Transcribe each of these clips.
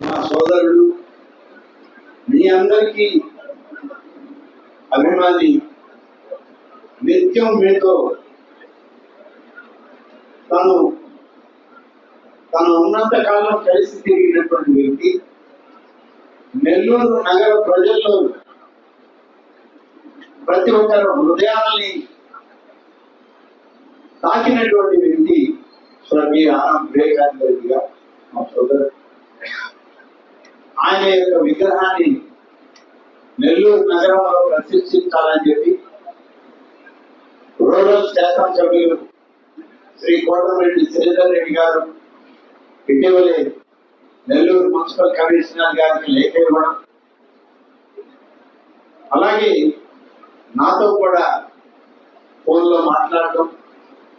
మా సోదరుడు మీ అందరికీ అభిమాని నిత్యం మీతో తను తను ఉన్నంత కాలం కలిసి తిరిగినటువంటి వ్యక్తి నెల్లూరు నగర ప్రజల్లో ప్రతి ఒక్కరు హృదయాల్ని తాకినటువంటి వ్యక్తి స్వర్గీయ ఆనంద్ వివేకానంద రెడ్డి గారు మా సోదరుడు. ఆయన యొక్క విగ్రహాన్ని నెల్లూరు నగరంలో ప్రతిష్ఠించాలని చెప్పి రూరల్ శాసనసభ్యులు శ్రీ కోటమిరెడ్డి శ్రీధర్ రెడ్డి గారు ఇటీవలే నెల్లూరు మున్సిపల్ కమిషనర్ గారికి లేఖ ఇవ్వడం. అలాగే నాతో కూడా ఫోన్లో మాట్లాడటం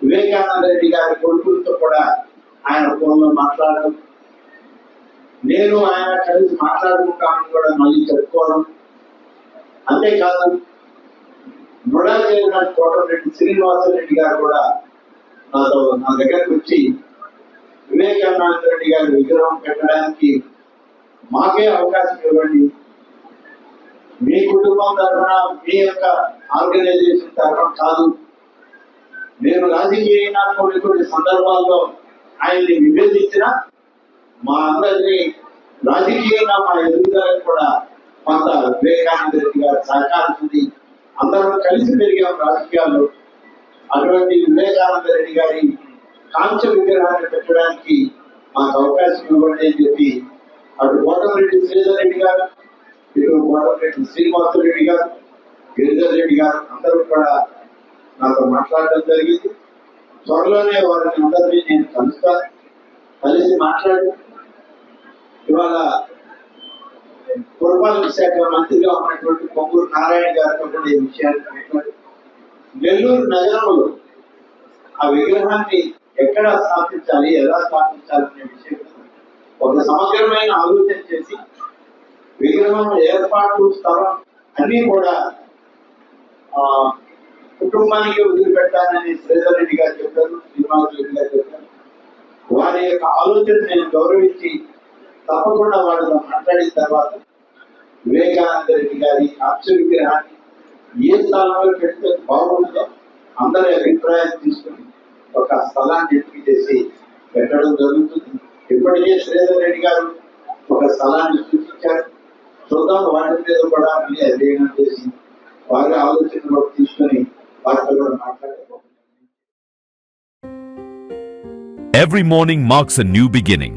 వివేకానంద రెడ్డి గారి కొడుకులతో కూడా ఆయన ఫోన్లో మాట్లాడడం. నేను ఆయన కలిసి మాట్లాడుకుంటామని కూడా మళ్ళీ చెప్పుకోవడం. అంతేకాదు మృడా చైర్మన్ కోటరెడ్డి శ్రీనివాసరెడ్డి గారు కూడా నాతో నా దగ్గరకు వచ్చి వివేకానంద రెడ్డి గారి విగ్రహం పెట్టడానికి మాకే అవకాశం ఇవ్వండి. మీ కుటుంబం తరఫున మీ యొక్క ఆర్గనైజేషన్ తరఫున కాదు. నేను రాజకీయ కొన్ని కొన్ని సందర్భాల్లో ఆయన్ని విభేదించినా మా అందరినీ రాజకీయంగా మా ఎదుగుదలకు కూడా కొంత వివేకానంద రెడ్డి గారి సహకారం అందరం కలిసి పెరిగాం రాజకీయాల్లో. అటువంటి వివేకానంద రెడ్డి గారి కాంక్ష విగ్రహాన్ని పెట్టడానికి మాకు అవకాశం ఇవ్వండి అని చెప్పి అటు కోటమిరెడ్డి శ్రీధర్ రెడ్డి గారు ఇటు కోటమిరెడ్డి శ్రీనివాసరెడ్డి గారు గిరిధర్ రెడ్డి గారు అందరూ కూడా నాతో మాట్లాడడం జరిగింది. త్వరలోనే వారిని అందరినీ నేను కలుస్తాను. కలిసి మాట్లాడి ఇవాళ పురపాలక శాఖ మంత్రిగా ఉన్నటువంటి పొంగూరు నారాయణ గారితో కూడా ఈ విషయాన్ని మాట్లాడి నెల్లూరు నగరంలో ఆ విగ్రహాన్ని ఎక్కడ స్థాపించాలి ఎలా స్థాపించాలి అనే విషయం ఒక సమగ్రమైన ఆలోచన చేసి విగ్రహం ఏర్పాటు స్థలం అన్ని కూడా ఆ కుటుంబానికి వదిలిపెట్టాలని శ్రీధర్ రెడ్డి గారు చెప్పారు శ్రీనివాస్ రెడ్డి గారు చెప్పారు. వారి యొక్క ఆలోచన నేను గౌరవించి తప్పకుండా వాళ్ళతో మాట్లాడిన తర్వాత వివేకానంద రెడ్డి గారి అక్ష విగ్రహాన్ని ఏ స్థలంలో పెడితే బాగుంటుందో అందరి అభిప్రాయం తీసుకుని ఒక స్థలాన్ని ఎంపిక చేసి పెట్టడం జరుగుతుంది ఇప్పటికే శ్రీధర్ రెడ్డి గారు ఒక స్థలాన్ని సూచించారు చూద్దాం వాటి మీద కూడా మళ్ళీ అధ్యయనం చేసి వారి ఆలోచనలో తీసుకొని వారితో కూడా మాట్లాడుకోవాలి Every morning marks a new beginning,